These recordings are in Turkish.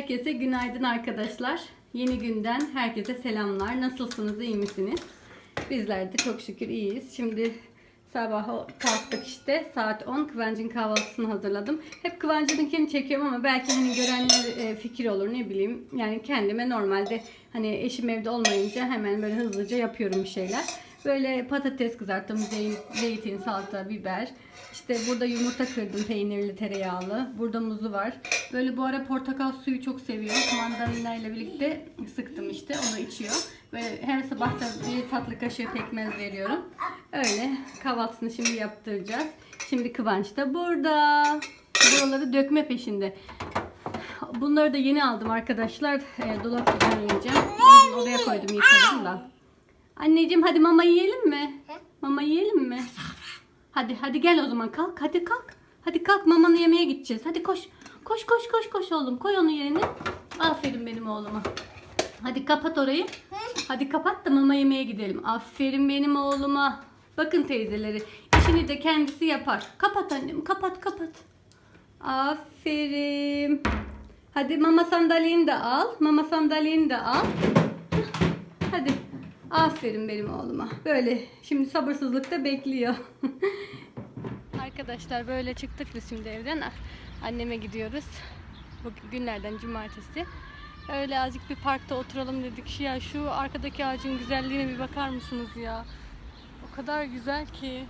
Herkese günaydın arkadaşlar. Yeni günden herkese selamlar. Nasılsınız, iyi misiniz? Bizler de çok şükür iyiyiz. Şimdi sabah kalktık işte. Saat 10. Kıvancın kahvaltısını hazırladım. Hep Kıvancı'nınkini çekiyorum ama belki hani görenler e, fikir olur ne bileyim. Yani kendime normalde hani eşim evde olmayınca hemen böyle hızlıca yapıyorum bir şeyler. Böyle patates kızarttım, zey- zeytin, salata, biber. İşte burada yumurta kırdım peynirli, tereyağlı. Burada muzu var. Böyle bu ara portakal suyu çok seviyorum. Mandalina ile birlikte sıktım işte. Onu içiyor. Böyle her sabah da bir tatlı kaşığı pekmez veriyorum. Öyle kahvaltısını şimdi yaptıracağız. Şimdi Kıvanç da burada. Buraları dökme peşinde. Bunları da yeni aldım arkadaşlar. E, dolap düzenleyeceğim. Oraya koydum yıkadım da. Anneciğim hadi mama yiyelim mi? Mama yiyelim mi? Hadi hadi gel o zaman kalk hadi kalk. Hadi kalk mamanı yemeye gideceğiz. Hadi koş. Koş koş koş koş oğlum. Koy onu yerine. Aferin benim oğluma. Hadi kapat orayı. Hadi kapat da mama yemeye gidelim. Aferin benim oğluma. Bakın teyzeleri. İşini de kendisi yapar. Kapat annem. Kapat kapat. Aferin. Hadi mama sandalyeni de al. Mama sandalyeni de al. Hadi. Aferin benim oğluma. Böyle şimdi sabırsızlıkta bekliyor. Arkadaşlar böyle çıktık biz şimdi evden. Anneme gidiyoruz. Bugün günlerden cumartesi. Öyle azıcık bir parkta oturalım dedik. Ya şu arkadaki ağacın güzelliğine bir bakar mısınız ya? O kadar güzel ki.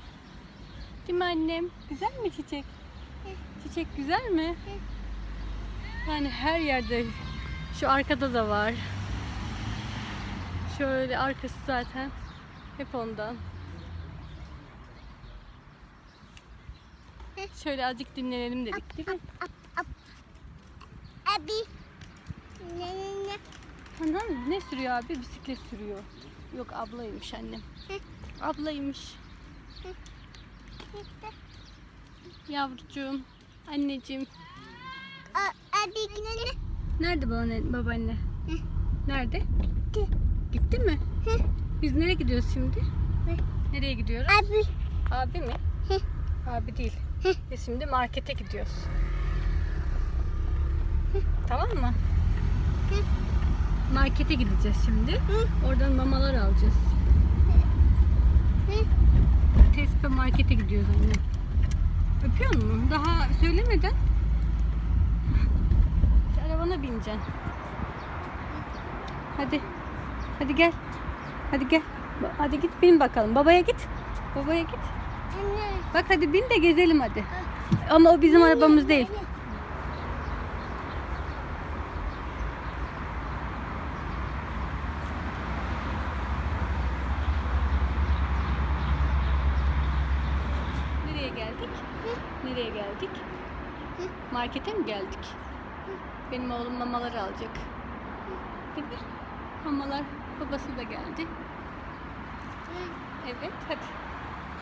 Değil mi annem? Güzel mi çiçek? Çiçek güzel mi? Yani her yerde şu arkada da var. Şöyle arkası zaten hep ondan. Şöyle azıcık dinlenelim dedik değil mi? Abi. Ne ne ne. Anam ne sürüyor abi? Bisiklet sürüyor. Yok ablaymış annem. Ablaymış. Yavrucuğum, anneciğim. Abi ne ne. Nerede babaanne? babaanne? Nerede? Gitti mi? Hı. Biz nereye gidiyoruz şimdi? Hı. Nereye gidiyoruz? Abi. Abi mi? Hı. Abi değil. Hı. Biz şimdi markete gidiyoruz. Tamam mı? Hı. Markete gideceğiz şimdi. Hı. Oradan mamalar alacağız. Hı. Tespe markete gidiyoruz anne. Öpüyor musun? Daha söylemeden. Arabana bineceksin. Hadi. Hadi gel. Hadi gel. Hadi git bin bakalım. Babaya git. Babaya git. Anne. Bak hadi bin de gezelim hadi. Ama o bizim arabamız değil. Nereye geldik? Nereye geldik? Markete mi geldik? Benim oğlum mamaları alacak. Değil mi? Mamalar babası da geldi. Evet hadi.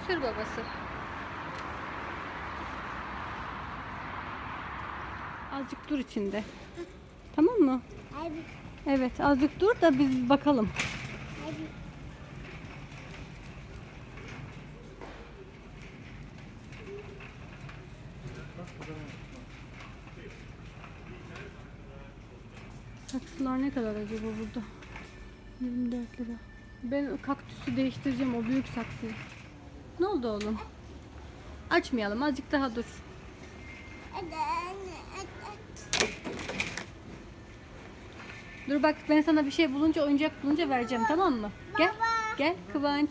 Sür babası. Azıcık dur içinde. Tamam mı? Evet azıcık dur da biz bakalım. Abi. Saksılar ne kadar acaba burada? 24 lira. Ben kaktüsü değiştireceğim o büyük saksıyı. Ne oldu oğlum? Açmayalım azıcık daha dur. Dur bak ben sana bir şey bulunca oyuncak bulunca vereceğim tamam mı? Gel. Gel Kıvanç.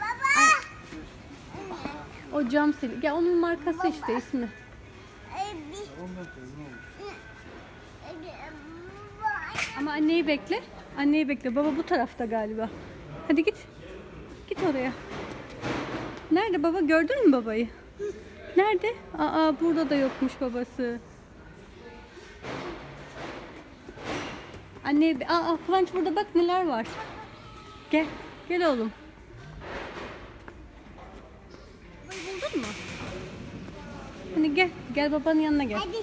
Baba. O cam sil. Gel onun markası işte ismi. Ama anneyi bekle. Anneyi bekle. Baba bu tarafta galiba. Hadi git. Git oraya. Nerede baba? Gördün mü babayı? Nerede? Aa burada da yokmuş babası. Anne, aa Kıvanç burada bak neler var. Gel. Gel oğlum. Buldun mu? Hani gel. Gel babanın yanına gel. Hadi.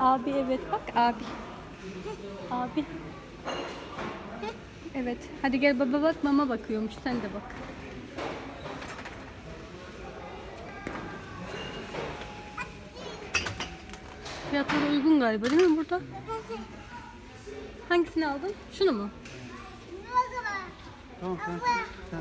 Abi evet bak abi. Abi. Evet. Hadi gel baba bak mama bakıyormuş. Sen de bak. Fiyatları uygun galiba değil mi burada? Hangisini aldın? Şunu mu? Tamam sen sen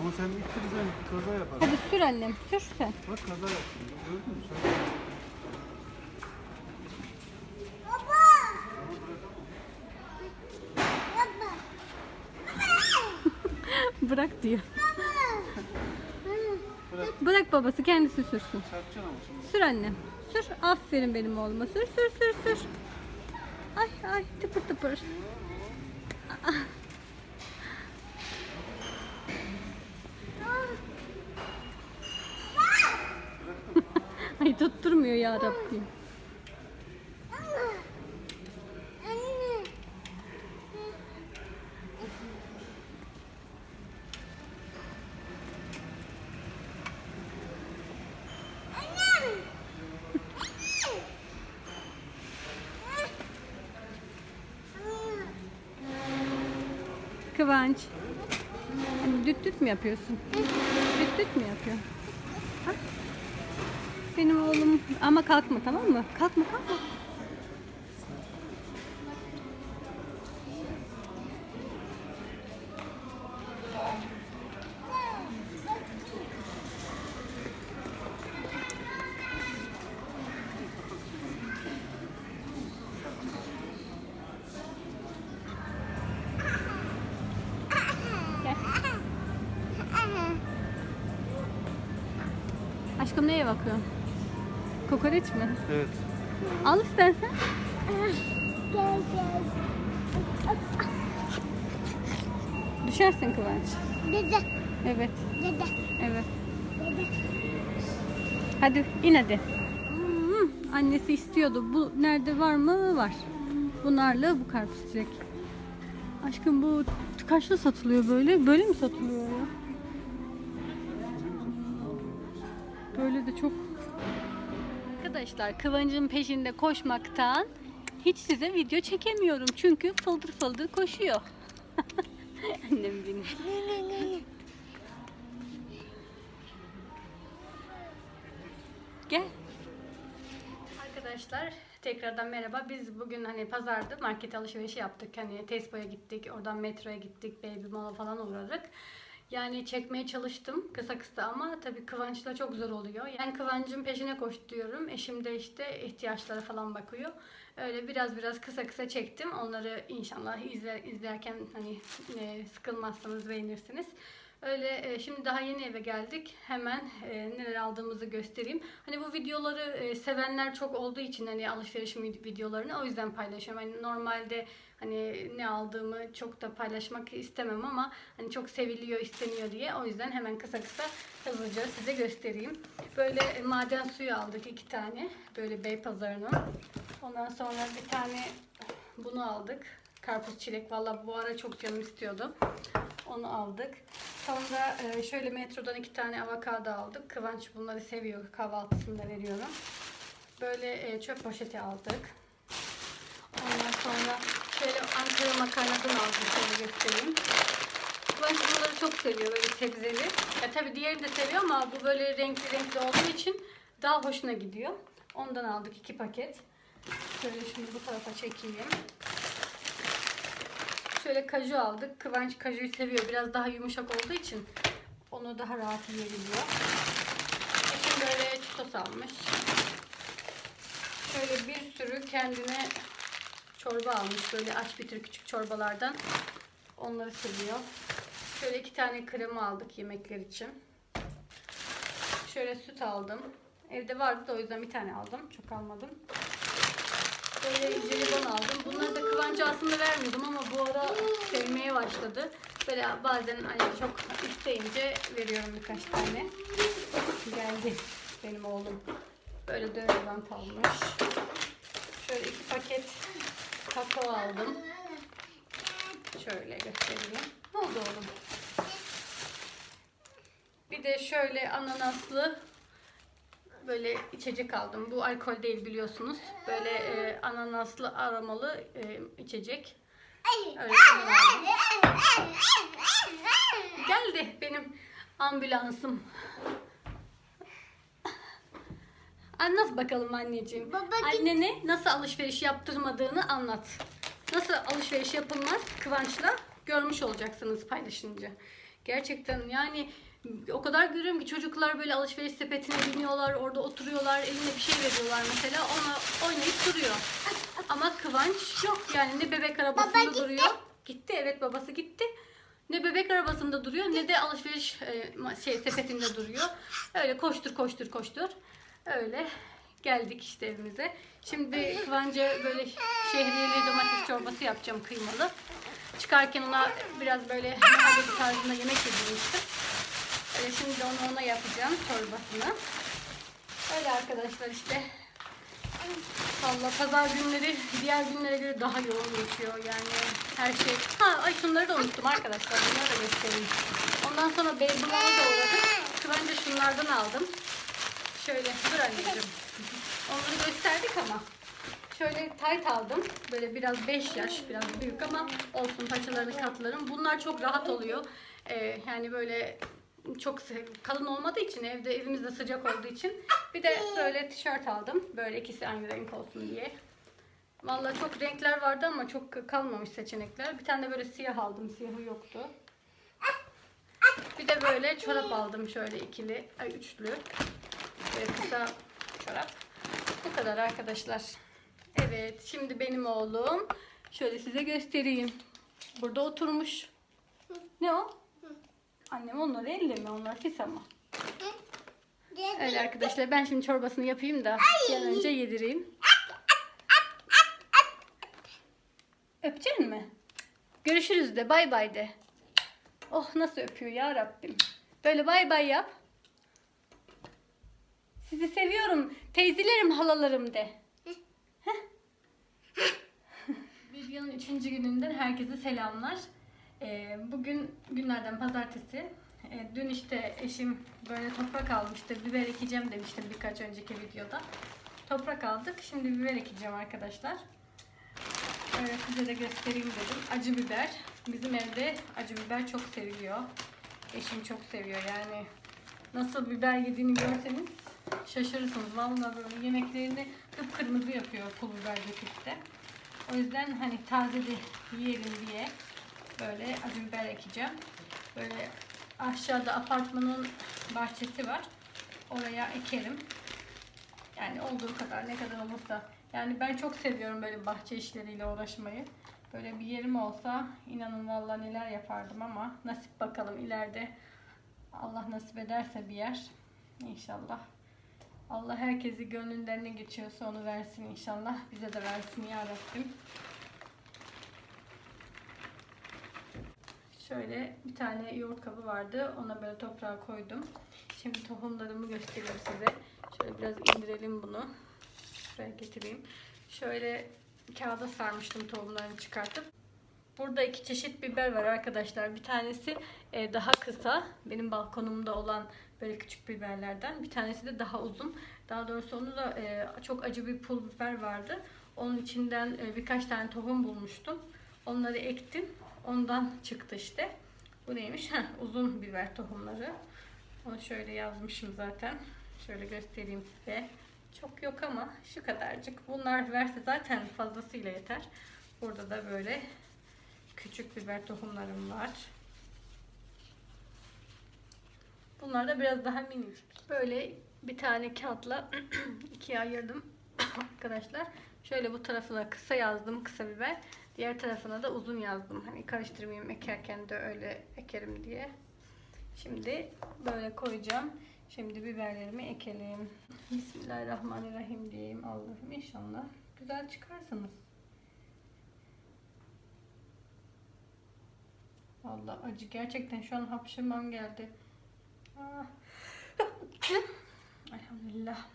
Ama sen ittirirsen kaza yapar. Hadi sür annem. Sür sen. Bak kaza yaptın. Gördün mü sen? Bırak diyor. Bırak. Bırak babası kendisi sürsün. Çarpacaksın ama şimdi. Sür annem. Sür. Aferin benim oğluma. Sür sür sür sür. Ay ay tıpır tıpır. Aa. ay tutturmuyor ya Rabbim. Kıvanç. Hani düt düt mü yapıyorsun? Düt düt mü yapıyor? Ha? Benim oğlum ama kalkma tamam mı? Kalkma kalkma. Aşkım neye bakıyorsun? Kokoreç mi? Evet. Al istersen. Gel gel. Düşersin Kıvanç. Dede, Evet. dede, Evet. dede. Hadi in hadi. Hmm, annesi istiyordu. Bu nerede var mı? Var. Bu narlı, bu karpuz çilek. Aşkım bu kaçta satılıyor böyle? Böyle mi satılıyor ya? Böyle de çok... Arkadaşlar Kıvancın peşinde koşmaktan hiç size video çekemiyorum. Çünkü fıldır fıldır koşuyor. Annem ne. Gel. Arkadaşlar tekrardan merhaba. Biz bugün hani pazarda market alışverişi yaptık. Hani Tesco'ya gittik, oradan metroya gittik, Baby Mall'a falan uğradık. Yani çekmeye çalıştım kısa kısa ama tabii Kıvanç'la çok zor oluyor. Yani Kıvanç'ın peşine koşturuyorum. Eşim de işte ihtiyaçlara falan bakıyor. Öyle biraz biraz kısa kısa çektim. Onları inşallah izler, izlerken hani e, sıkılmazsanız beğenirsiniz. Öyle e, şimdi daha yeni eve geldik. Hemen e, neler aldığımızı göstereyim. Hani bu videoları e, sevenler çok olduğu için hani alışveriş videolarını o yüzden paylaşıyorum. Hani normalde hani ne aldığımı çok da paylaşmak istemem ama hani çok seviliyor, isteniyor diye o yüzden hemen kısa kısa hızlıca size göstereyim. Böyle e, maden suyu aldık iki tane. Böyle Beypazarı'nın. Ondan sonra bir tane bunu aldık. Karpuz çilek. Valla bu ara çok canım istiyordu. Onu aldık. Sonra e, şöyle metrodan iki tane avokado aldık. Kıvanç bunları seviyor. Kahvaltısında veriyorum. Böyle e, çöp poşeti aldık. Ondan sonra şöyle Ankara makarnadan aldım. Şöyle göstereyim. Kıvanç bunları çok seviyor böyle sebzeli. Ya tabii diğerini de seviyor ama bu böyle renkli renkli olduğu için daha hoşuna gidiyor. Ondan aldık iki paket. Şöyle şimdi bu tarafa çekeyim. Şöyle kaju aldık. Kıvanç kajuyu seviyor. Biraz daha yumuşak olduğu için onu daha rahat yiyebiliyor. Eşim böyle çitos almış. Şöyle bir sürü kendine çorba almış. Böyle aç bitir küçük çorbalardan. Onları seviyor. Şöyle iki tane krema aldık yemekler için. Şöyle süt aldım. Evde vardı da o yüzden bir tane aldım. Çok almadım. Böyle jelibon aldım. Bunları da Kıvanç'a aslında vermiyordum ama bu ara sevmeye başladı. Böyle bazen hani çok isteyince veriyorum birkaç tane. Geldi benim oğlum. Böyle deodorant almış. Şöyle iki paket kakao aldım. Şöyle göstereyim. Ne oldu oğlum? Bir de şöyle ananaslı böyle içecek aldım. Bu alkol değil biliyorsunuz. Böyle e, ananaslı aromalı e, içecek. Öyle. Geldi benim ambulansım. Anlat bakalım anneciğim. Baba Annene nasıl alışveriş yaptırmadığını anlat. Nasıl alışveriş yapılmaz Kıvanç'la görmüş olacaksınız paylaşınca. Gerçekten yani o kadar görüyorum ki çocuklar böyle alışveriş sepetine biniyorlar, orada oturuyorlar, eline bir şey veriyorlar mesela, ona oynayıp duruyor. Ama Kıvanç yok yani ne bebek arabasında Baba gitti. duruyor. Gitti evet babası gitti. Ne bebek arabasında duruyor ne de alışveriş e, şey sepetinde duruyor. Öyle koştur koştur koştur. Öyle geldik işte evimize. Şimdi Kıvanç'a böyle şehriyeli domates çorbası yapacağım kıymalı. Çıkarken ona biraz böyle tarzında yemek yedirmiştim. Öyle şimdi onu ona yapacağım çorbasını. Öyle arkadaşlar işte. Valla pazar günleri diğer günlere göre daha yoğun geçiyor yani her şey. Ha ay şunları da unuttum arkadaşlar bunları da göstereyim. Ondan sonra Beyzula'na da uğradık. Kıvanç'a şunlardan aldım. Şöyle dur anneciğim. Onları gösterdik ama. Şöyle tayt aldım. Böyle biraz 5 yaş, biraz büyük ama olsun paçalarını katlarım. Bunlar çok rahat oluyor. Ee, yani böyle çok kalın olmadığı için evde evimizde sıcak olduğu için bir de böyle tişört aldım. Böyle ikisi aynı renk olsun diye. Vallahi çok renkler vardı ama çok kalmamış seçenekler. Bir tane de böyle siyah aldım. Siyahı yoktu. Bir de böyle çorap aldım şöyle ikili, ay üçlü. Böyle kısa çorap. Bu kadar arkadaşlar. Evet, şimdi benim oğlum. Şöyle size göstereyim. Burada oturmuş. Ne o? Annem onları elleme, onlar pis ama. Öyle arkadaşlar, ben şimdi çorbasını yapayım da bir an önce yedireyim. Öpecek mi? Görüşürüz de, bay bay de. Oh nasıl öpüyor ya Rabbim. Böyle bay bay yap. Sizi seviyorum. Teyzelerim, halalarım de. Videonun üçüncü gününden herkese selamlar. Ee, bugün günlerden pazartesi. Ee, dün işte eşim böyle toprak almıştı. Biber ekeceğim demiştim birkaç önceki videoda. Toprak aldık. Şimdi biber ekeceğim arkadaşlar. Öyle size de göstereyim dedim. Acı biber. Bizim evde acı biber çok seviliyor. Eşim çok seviyor yani. Nasıl biber yediğini görseniz şaşırırsınız. Vallahi böyle yemeklerini kıpkırmızı yapıyor pul biber döküp. O yüzden hani taze de yiyelim diye böyle acı biber ekeceğim. Böyle aşağıda apartmanın bahçesi var. Oraya ekerim. Yani olduğu kadar ne kadar olursa. Yani ben çok seviyorum böyle bahçe işleriyle uğraşmayı. Böyle bir yerim olsa inanın vallahi neler yapardım ama nasip bakalım ileride Allah nasip ederse bir yer inşallah. Allah herkesi gönlünden ne geçiyorsa onu versin inşallah. Bize de versin ya Rabbim. Şöyle bir tane yoğurt kabı vardı. Ona böyle toprağa koydum. Şimdi tohumlarımı göstereyim size. Şöyle biraz indirelim bunu. Şuraya getireyim. Şöyle kağıda sarmıştım tohumlarını çıkartıp. Burada iki çeşit biber var arkadaşlar. Bir tanesi e, daha kısa. Benim balkonumda olan böyle küçük biberlerden. Bir tanesi de daha uzun. Daha doğrusu onu da e, çok acı bir pul biber vardı. Onun içinden e, birkaç tane tohum bulmuştum. Onları ektim. Ondan çıktı işte. Bu neymiş? Heh, uzun biber tohumları. Onu şöyle yazmışım zaten. Şöyle göstereyim size. Çok yok ama şu kadarcık. Bunlar verse zaten fazlasıyla yeter. Burada da böyle küçük biber tohumlarım var. Bunlar da biraz daha minicik. Böyle bir tane kağıtla ikiye ayırdım arkadaşlar. Şöyle bu tarafına kısa yazdım kısa biber. Diğer tarafına da uzun yazdım. Hani karıştırmayayım ekerken de öyle ekerim diye. Şimdi böyle koyacağım. Şimdi biberlerimi ekelim. Bismillahirrahmanirrahim diyeyim Allah'ım inşallah. Güzel çıkarsınız. Vallahi acı gerçekten şu an hapşırmam geldi. Ah. Elhamdülillah.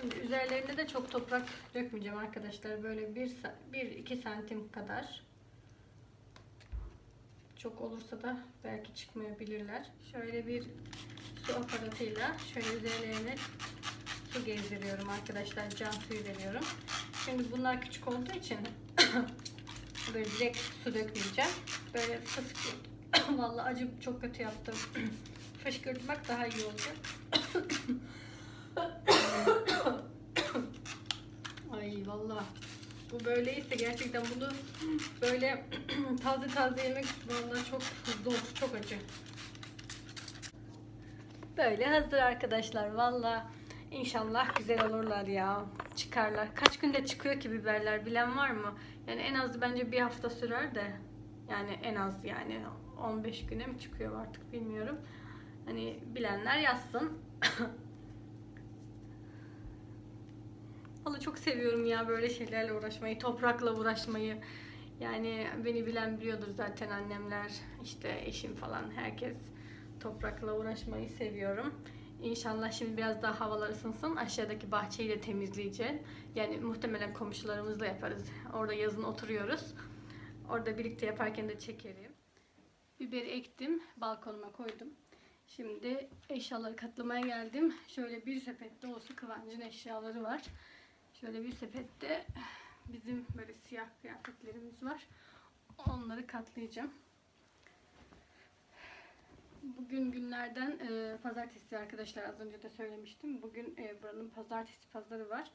Şimdi üzerlerine de çok toprak dökmeyeceğim arkadaşlar. Böyle 1-2 santim kadar. Çok olursa da belki çıkmayabilirler. Şöyle bir su aparatıyla şöyle üzerlerine su gezdiriyorum arkadaşlar. Can suyu veriyorum. Şimdi bunlar küçük olduğu için böyle direkt su dökmeyeceğim. Böyle fıskı Vallahi acı çok kötü yaptım. Fışkırtmak daha iyi olacak. Bu böyleyse gerçekten bunu böyle taze taze yemek vallahi çok zor, çok acı. Böyle hazır arkadaşlar. Valla inşallah güzel olurlar ya. Çıkarlar. Kaç günde çıkıyor ki biberler bilen var mı? Yani en az bence bir hafta sürer de. Yani en az yani 15 güne mi çıkıyor artık bilmiyorum. Hani bilenler yazsın. Valla çok seviyorum ya böyle şeylerle uğraşmayı, toprakla uğraşmayı. Yani beni bilen biliyordur zaten annemler, işte eşim falan herkes toprakla uğraşmayı seviyorum. İnşallah şimdi biraz daha havalar ısınsın. Aşağıdaki bahçeyi de temizleyeceğim. Yani muhtemelen komşularımızla yaparız. Orada yazın oturuyoruz. Orada birlikte yaparken de çekerim. Biberi ektim, balkonuma koydum. Şimdi eşyaları katlamaya geldim. Şöyle bir sepette olsa Kıvancın eşyaları var. Şöyle bir sepette bizim böyle siyah kıyafetlerimiz var. Onları katlayacağım. Bugün günlerden e, pazartesi arkadaşlar az önce de söylemiştim. Bugün e, buranın pazartesi pazarı var.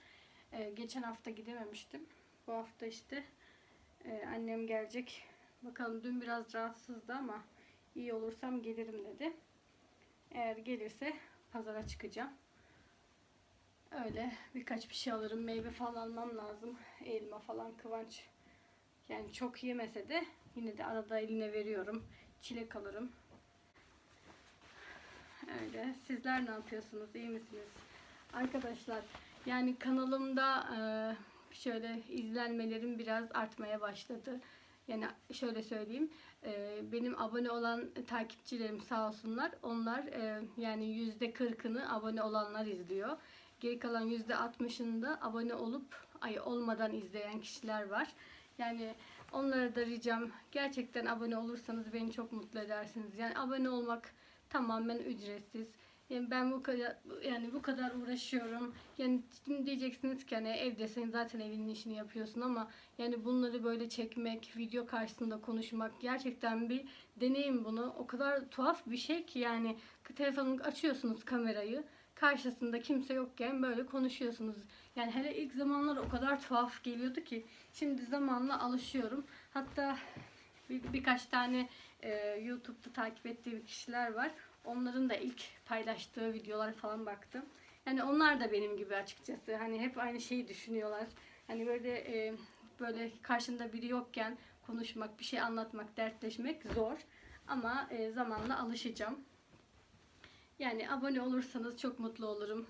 E, geçen hafta gidememiştim. Bu hafta işte e, annem gelecek. Bakalım dün biraz rahatsızdı ama iyi olursam gelirim dedi. Eğer gelirse pazara çıkacağım. Öyle birkaç bir şey alırım. Meyve falan almam lazım. Elma falan kıvanç. Yani çok yemese de yine de arada eline veriyorum. Çilek alırım. Öyle. Sizler ne yapıyorsunuz? İyi misiniz? Arkadaşlar yani kanalımda e, şöyle izlenmelerim biraz artmaya başladı. Yani şöyle söyleyeyim. e, benim abone olan takipçilerim sağ olsunlar. Onlar e, yani yüzde kırkını abone olanlar izliyor. Geri kalan yüzde altmışını abone olup ay olmadan izleyen kişiler var. Yani onlara da ricam gerçekten abone olursanız beni çok mutlu edersiniz. Yani abone olmak tamamen ücretsiz. Yani ben bu kadar yani bu kadar uğraşıyorum. Yani şimdi diyeceksiniz ki hani evdesin zaten evinin işini yapıyorsun ama yani bunları böyle çekmek, video karşısında konuşmak gerçekten bir deneyim bunu. O kadar tuhaf bir şey ki yani telefonunuzu açıyorsunuz kamerayı. Karşısında kimse yokken böyle konuşuyorsunuz. Yani hele ilk zamanlar o kadar tuhaf geliyordu ki şimdi zamanla alışıyorum. Hatta bir, birkaç tane e, YouTube'da takip ettiğim kişiler var. Onların da ilk paylaştığı videolara falan baktım. Yani onlar da benim gibi açıkçası. Hani hep aynı şeyi düşünüyorlar. Hani böyle e, böyle karşında biri yokken konuşmak, bir şey anlatmak, dertleşmek zor. Ama e, zamanla alışacağım. Yani abone olursanız çok mutlu olurum.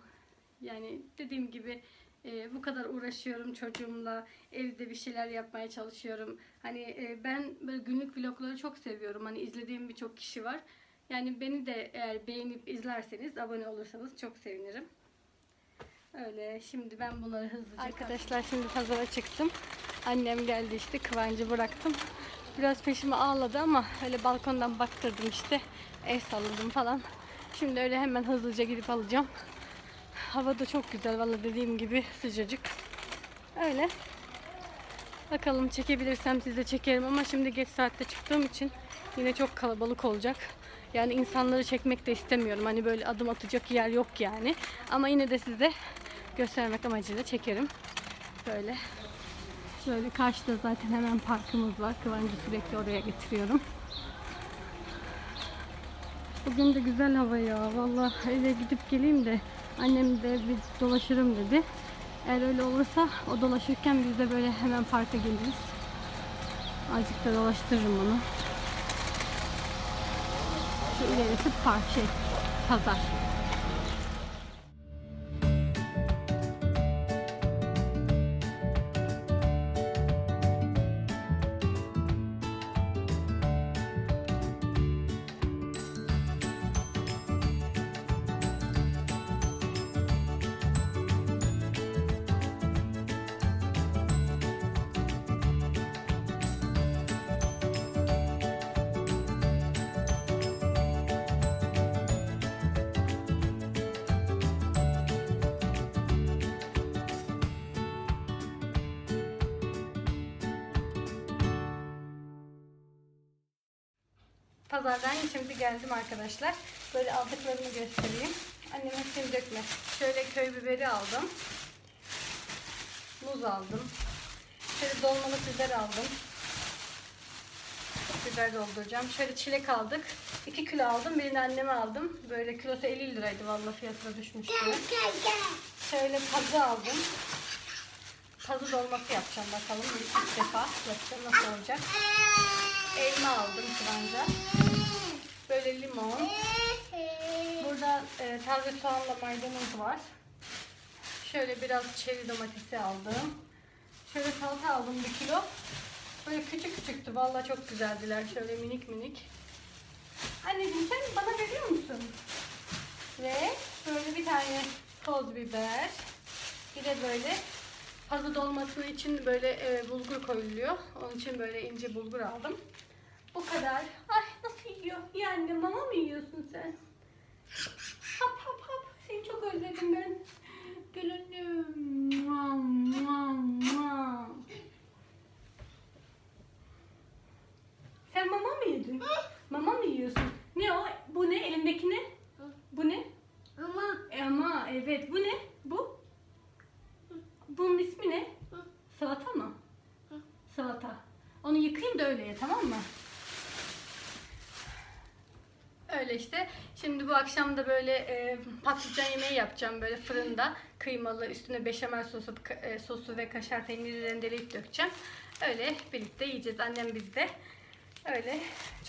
Yani dediğim gibi e, bu kadar uğraşıyorum çocuğumla. Evde bir şeyler yapmaya çalışıyorum. Hani e, ben böyle günlük vlogları çok seviyorum. Hani izlediğim birçok kişi var. Yani beni de eğer beğenip izlerseniz, abone olursanız çok sevinirim. Öyle. Şimdi ben bunları hızlıca... Arkadaşlar şimdi pazara çıktım. Annem geldi işte. Kıvancı bıraktım. Biraz peşime ağladı ama öyle balkondan baktırdım işte. El salladım falan. Şimdi öyle hemen hızlıca gidip alacağım. Hava da çok güzel valla dediğim gibi sıcacık. Öyle. Bakalım çekebilirsem size çekerim ama şimdi geç saatte çıktığım için yine çok kalabalık olacak. Yani insanları çekmek de istemiyorum. Hani böyle adım atacak yer yok yani. Ama yine de size göstermek amacıyla çekerim. Böyle. Şöyle karşıda zaten hemen parkımız var. Kıvancı sürekli oraya getiriyorum. Bugün de güzel hava ya. Vallahi eve gidip geleyim de annem de bir dolaşırım dedi. Eğer öyle olursa o dolaşırken biz de böyle hemen parka geliriz. Azıcık da dolaştırırım onu. Şu ilerisi park şey, pazar. Pazardan şimdi geldim arkadaşlar. Böyle aldıklarımı göstereyim. Annem hepsini dökme. Şöyle köy biberi aldım. Muz aldım. Şöyle dolmalık biber aldım. Biber dolduracağım. Şöyle çilek aldık. 2 kilo aldım. Birini anneme aldım. Böyle kilosu 50 liraydı vallahi fiyatına düşmüştü. Gel gel gel. Şöyle pazı aldım. Pazı dolması yapacağım bakalım. İlk, ilk defa yapacağım. Nasıl olacak? Elma aldım kıvanca. Böyle limon. Burada e, taze soğanla maydanoz var. Şöyle biraz çeri domatesi aldım. Şöyle salata aldım bir kilo. Böyle küçük küçüktü. Vallahi çok güzeldiler. Şöyle minik minik. Anneciğim sen bana veriyor musun? Ve böyle bir tane toz biber. Bir de böyle pazı dolmasının için böyle e, bulgur koyuluyor. Onun için böyle ince bulgur aldım. Bu kadar. Ay nasıl yiyor? Anne mama mı yiyorsun sen? Hap hap hap. Seni çok özledim ben. Gülünüm. Sen mama mı yedin? Mama mı yiyorsun? Ne o? Bu ne? Elindeki ne? Bu ne? Ama E ama evet. Bu ne? Bu? Bunun ismi ne? Salata mı? Salata. Onu yıkayayım da öyle ye tamam mı? Öyle işte. Şimdi bu akşam da böyle e, patlıcan yemeği yapacağım böyle fırında. Kıymalı üstüne beşamel sosu, e, sosu ve kaşar peyniri rendeleyip dökeceğim. Öyle birlikte yiyeceğiz. Annem bizde. Öyle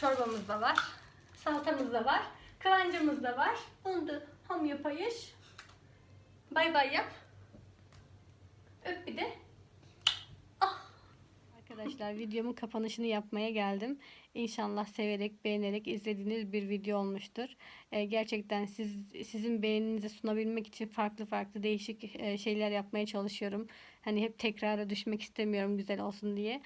çorbamız da var. Salatamız da var. Kıvancımız da var. Onu da ham yapayız. Bay bay yap. Öp bir de. Ah. Arkadaşlar videomun kapanışını yapmaya geldim. İnşallah severek, beğenerek izlediğiniz bir video olmuştur. Ee, gerçekten siz sizin beğeninizi sunabilmek için farklı farklı değişik e, şeyler yapmaya çalışıyorum. Hani hep tekrara düşmek istemiyorum güzel olsun diye.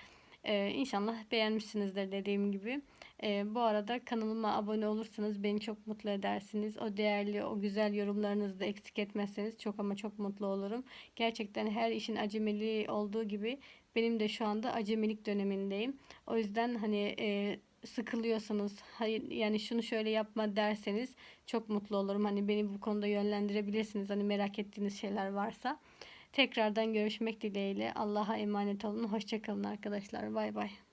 Ee, inşallah beğenmişsinizdir dediğim gibi. Ee, bu arada kanalıma abone olursanız beni çok mutlu edersiniz. O değerli, o güzel yorumlarınızı da eksik etmezseniz çok ama çok mutlu olurum. Gerçekten her işin acemiliği olduğu gibi benim de şu anda acemilik dönemindeyim. O yüzden hani e, sıkılıyorsanız hayır yani şunu şöyle yapma derseniz çok mutlu olurum. Hani beni bu konuda yönlendirebilirsiniz. Hani merak ettiğiniz şeyler varsa. Tekrardan görüşmek dileğiyle. Allah'a emanet olun. Hoşçakalın arkadaşlar. Bay bay.